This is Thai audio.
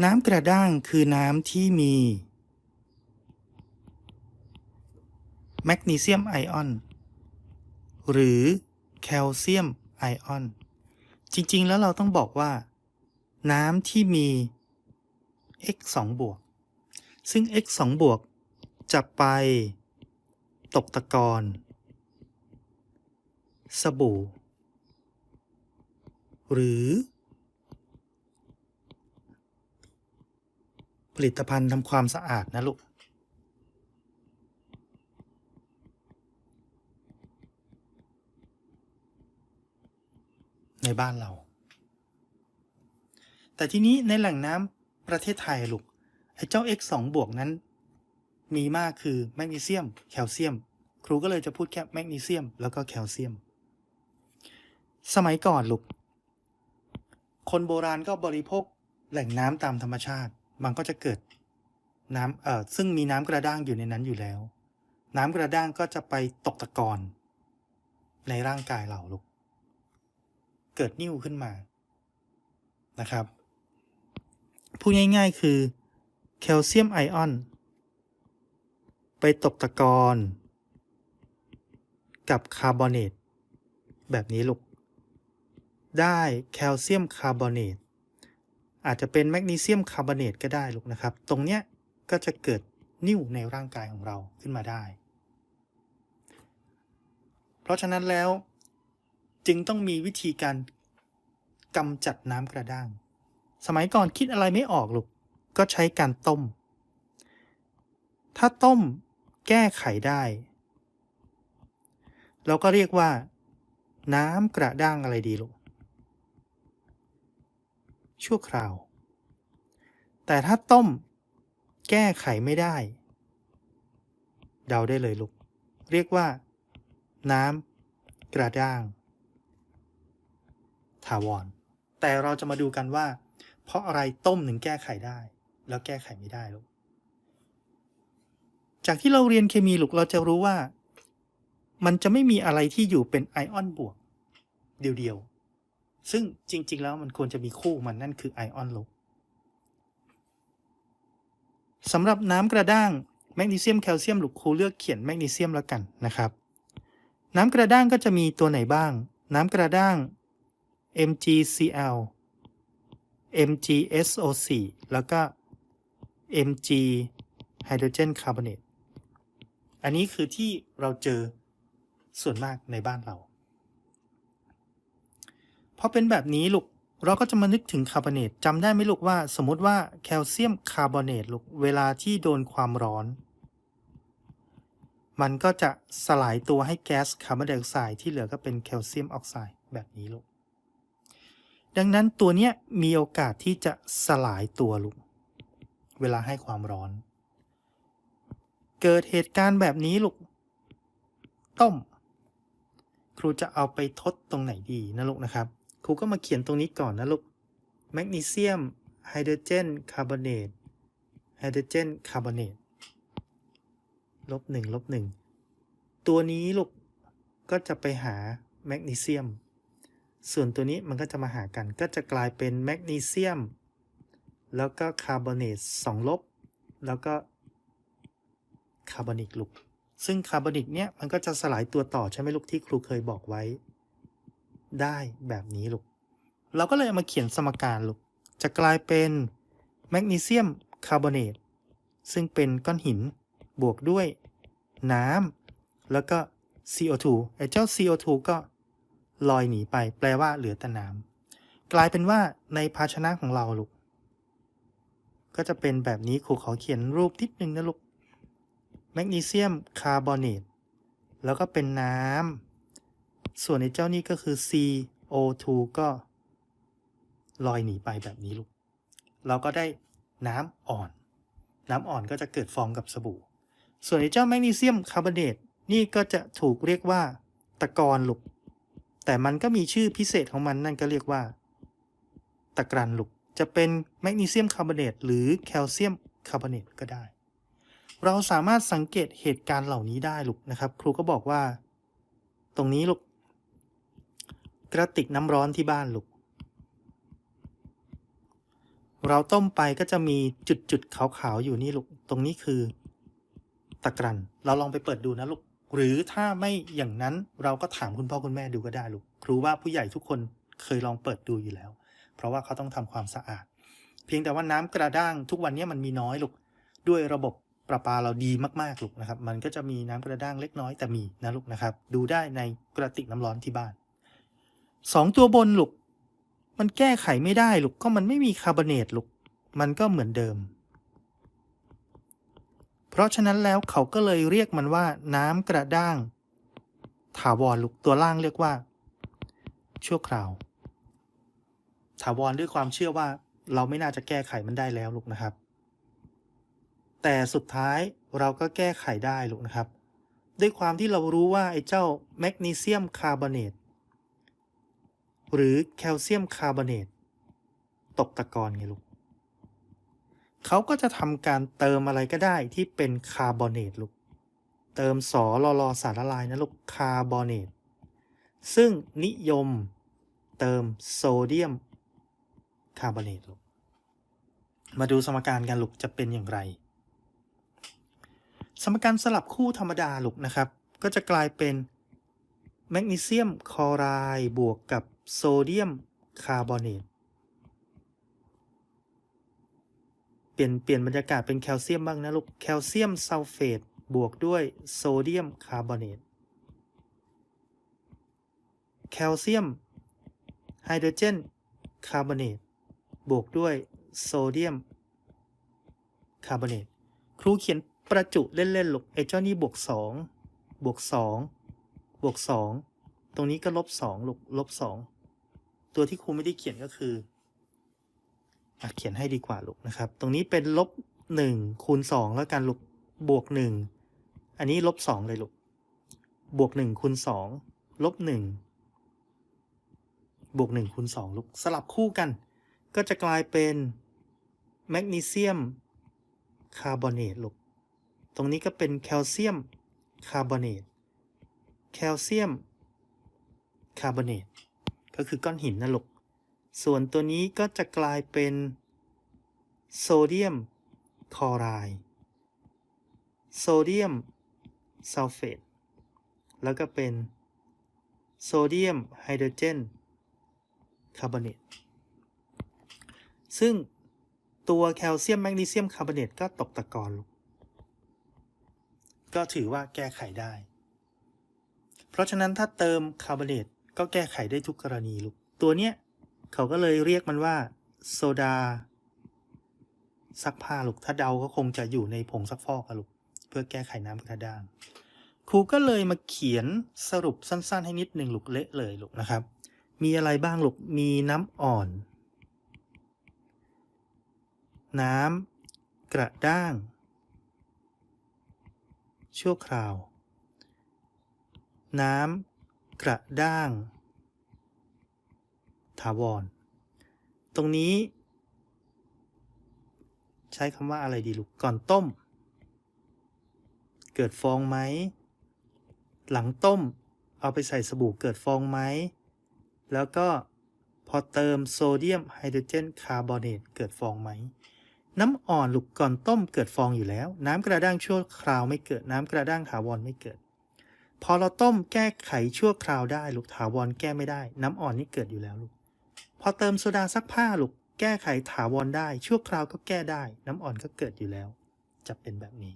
น้ำกระด้างคือน้ำที่มีแมกนีเซียมไอออน หรือแคลเซียมไอออน จริง ๆ แล้วเราต้องบอกว่า น้ำที่มี x 2บวก ซึ่ง x 2บวก จะไปตกตะกอนสบู่ หรือ ผลิตภัณฑ์ทำความสะอาดนะลูก ในบ้านเรา แต่ทีนี้ในแหล่งน้ำประเทศไทยลูกไอ้เจ้า x 2บวกนั้น มีมากคือแมกนีเซียม แคลเซียม ครูก็เลยจะพูดแค่แมกนีเซียม แล้วก็แคลเซียม สมัยก่อนลูก คนโบราณก็บริโภคแหล่งน้ำตามธรรมชาติ มันก็จะเกิดน้ำเอ่อซึ่งมีน้ำกระด้างอยู่ในนั้นอยู่แล้ว น้ำกระด้างก็จะไปตกตะกอนในร่างกายเราลูก เกิดนิ่วขึ้นมานะครับ พูดง่ายๆคือแคลเซียมไอออน ไปตกตะกอนกับคาร์บอเนตแบบนี้ลูก ได้แคลเซียมคาร์บอเนต อาจจะเป็นแมกนีเซียมคาร์บอเนตก็ได้ลูกนะครับ ตรงเนี้ยก็จะเกิดนิ่วในร่างกายของเราขึ้นมาได้ เพราะฉะนั้นแล้วจึงต้องมีวิธีการกำจัดน้ำกระด้าง สมัยก่อนคิดอะไรไม่ออกลูก ก็ใช้การต้ม ถ้าต้มแก้ไขได้ เราก็เรียกว่า น้ำกระด้างอะไรดีลูก ชั่วคราว แต่ถ้าต้มแก้ไขไม่ได้ เดาได้เลยลูก เรียกว่า น้ำกระด้าง ถาวร แต่เราจะมาดูกันว่า เพราะอะไรต้มถึงแก้ไขได้ แล้วแก้ไขไม่ได้ลูก จากที่เราเรียนเคมีลูกเราจะรู้ว่า มันจะไม่มีอะไรที่อยู่เป็นไอออนบวก เดียวๆ ซึ่งจริง ๆ แล้วมันควรจะมีคู่มันนั่นคือไอออนลบสำหรับน้ำกระด้างแมกนีเซียมแคลเซียมหลูกครูเลือกเขียนแมกนีเซียมแล้วกันนะครับ น้ำกระด้างก็จะมีตัวไหนบ้าง น้ำกระด้าง MgCl MgSO4 แล้วก็ Mg ไฮโดรเจนคาร์บอเนตอันนี้คือที่เราเจอส่วนมากในบ้านเรา พอเป็นแบบนี้ลูกเราก็จะมานึกถึงคาร์บอเนตจำได้ไหมลูกว่า สมมติว่าแคลเซียมคาร์บอเนตลูกเวลาที่โดนความร้อน มันก็จะสลายตัวให้แก๊สคาร์บอนไดออกไซด์ที่เหลือก็เป็นแคลเซียมออกไซด์แบบนี้ลูกดังนั้นตัวเนี้ยมีโอกาสที่จะสลายตัวลูกเวลาให้ความร้อน เกิดเหตุการณ์แบบนี้ลูกต้ม ครูจะเอาไปทดตรงไหนดีนะลูกนะครับ ครูก็มาเขียนตรงนี้ก่อนนะลูก แมกนีเซียมไฮโดรเจนคาร์บอเนตไฮโดรเจนคาร์บอเนตลบหนึ่งลบหนึ่งตัวนี้ลูกก็จะไปหาแมกนีเซียม ส่วนตัวนี้มันก็จะมาหากัน ก็จะกลายเป็นแมกนีเซียม แล้วก็คาร์บอเนตสองลบ แล้วก็คาร์บอนิกลูก ซึ่งคาร์บอนิกเนี่ยมันก็จะสลายตัวต่อใช่ไหมลูกที่ครูเคยบอกไว้ ได้แบบนี้ลูก เราก็เลยเอามาเขียนสมการลูก จะกลายเป็นแมกนีเซียมคาร์บอเนตซึ่งเป็นก้อนหินบวกด้วยน้ำแล้วก็ CO2 ไอ้เจ้า CO2 ก็ลอยหนีไป แปลว่าเหลือแต่น้ำกลายเป็นว่าในภาชนะของเราลูก ก็จะเป็นแบบนี้ครูขอเขียนรูปทิดนึงนะลูก แมกนีเซียมคาร์บอเนตแล้วก็เป็นน้ำ ส่วนในเจ้านี้ก็คือ CO2 ก็ลอยหนีไปแบบนี้ลูก เราก็ได้น้ำอ่อน น้ำอ่อนก็จะเกิดฟองกับสบู่ ส่วนไอ้เจ้าแมกนีเซียมคาร์บอเนตนี่ก็จะถูกเรียกว่าตะกอนลูก แต่มันก็มีชื่อพิเศษของมันนั่นก็เรียกว่า ตะกรันลูก จะเป็นแมกนีเซียมคาร์บอเนตหรือแคลเซียมคาร์บอเนตก็ได้ เราสามารถสังเกตเหตุการณ์เหล่านี้ได้ลูกนะครับ ครูก็บอกว่า ตรงนี้ลูก กระติกน้ำร้อนที่บ้านลูก เราต้มไปก็จะมีจุดจุดๆขาวๆอยู่นี่ลูก ตรงนี้คือ ตะกรัน เราลองไปเปิดดูนะลูก หรือถ้าไม่อย่างนั้นเราก็ถามคุณพ่อคุณแม่ดูก็ได้ลูก ครูว่าผู้ใหญ่ทุกคนเคยลองเปิดดูอยู่แล้ว เพราะว่าเขาต้องทำความสะอาด เพียงแต่ว่าน้ำกระด้างทุกวันนี้มันมีน้อยลูก ด้วยระบบประปาเราดีมากๆลูกนะครับ มันก็จะมีน้ำกระด้างเล็กน้อยแต่มีนะลูกนะครับ ดูได้ในกระติกน้ำร้อนที่บ้าน สองตัวบนลูก มันแก้ไขไม่ได้ลูก ก็มันไม่มีคาร์บอเนตลูก มันก็เหมือนเดิม เพราะฉะนั้นแล้วเขาก็เลยเรียกมันว่าน้ำกระด้าง ถาวรลูก ตัวล่างเรียกว่า ชั่วคราว ถาวรด้วยความเชื่อว่า เราไม่น่าจะแก้ไขมันได้แล้วลูกนะครับ แต่สุดท้ายเราก็แก้ไขได้ลูกนะครับ ด้วยความที่เรารู้ว่าไอ้เจ้าแมกนีเซียมคาร์บอเนต หรือแคลเซียมคาร์บอเนตตกตะกอนไงลูกเขาก็จะทำการเติมอะไรก็ได้ที่เป็นคาร์บอเนตลูก เติมสอลอลอสารละลายนะลูกคาร์บอเนตซึ่งนิยมเติมโซเดียมคาร์บอเนตลูก มาดูสมการกันลูกจะเป็นอย่างไร สมการสลับคู่ธรรมดาลูกนะครับ ก็จะกลายเป็นแมกนีเซียมคลอไรด์บวกกับ โซเดียมคาร์บอเนตเปลี่ยนเปลี่ยนบรรยากาศเป็นแคลเซียมบ้างนะลูก แคลเซียมซัลเฟตบวกด้วยโซเดียมคาร์บอเนต แคลเซียมไฮโดรเจนคาร์บอเนตบวกด้วยโซเดียมคาร์บอเนต ครูเขียนประจุเล่นๆลูกไอ้เจ้านี่บวกสองบวกสองบวกสอง ตรงนี้ก็ลบสองลูกลบสองตัวที่ครูไม่ได้เขียนก็คืออเขียนให้ดีกว่าลูกนะครับ ตรงนี้เป็นลบหนึ่งคูณสองแล้วกันลูกบวกหนึ่งอันนี้ลบสองเลยลูกบวกหนึ่งคูณสองลบหนึ่งบวกหนึ่งคูณสองลูกสลับคู่กัน ก็จะกลายเป็นแมกนีเซียมคาร์บอเนตลูกตรงนี้ก็เป็นแคลเซียมคาร์บอเนตแคลเซียม คาร์บอเนตก็คือก้อนหินนะลูกส่วนตัวนี้ก็จะกลายเป็นโซเดียมคลอไรด์โซเดียมซัลเฟตแล้วก็เป็นโซเดียมไฮโดรเจนคาร์บอเนตซึ่งตัวแคลเซียมแมกนีเซียมคาร์บอเนตก็ตกตะกอนลูกก็ถือว่าแก้ไขได้ เพราะฉะนั้นถ้าเติมคาร์บอเนต ก็แก้ไขได้ทุกกรณีลูก ตัวเนี้ยเขาก็เลยเรียกมันว่าโซดาซักผ้าลูก ถ้าเดาก็คงจะอยู่ในผงซักฟอกอะลูก เพื่อแก้ไขน้ำกระด้าง ครูก็เลยมาเขียนสรุปสั้น ๆ ให้นิดหนึ่งลูกเละเลยลูกนะครับ มีอะไรบ้างลูก มีน้ำอ่อน น้ำกระด้าง ชั่วคราว น้ำ กระด้าง ถาวร ตรงนี้ ใช้คำว่าอะไรดีลูก ก่อนต้ม เกิดฟองไหม หลังต้ม เอาไปใส่สบู่เกิดฟองไหม แล้วก็พอเติมโซเดียมไฮโดรเจนคาร์บอเนตเกิดฟองไหม น้ำอ่อนลูกก่อนต้มเกิดฟองอยู่แล้ว น้ำกระด้างชั่วคราวไม่เกิด น้ำกระด้างถาวรไม่เกิด พอเราต้มแก้ไขชั่วคราวได้ลูกถาวรแก้ไม่ได้ น้ำอ่อนนี่เกิดอยู่แล้วลูก พอเติมโซดาซักผ้าลูกแก้ไขถาวรได้ ชั่วคราวก็แก้ได้ น้ำอ่อนก็เกิดอยู่แล้ว จะเป็นแบบนี้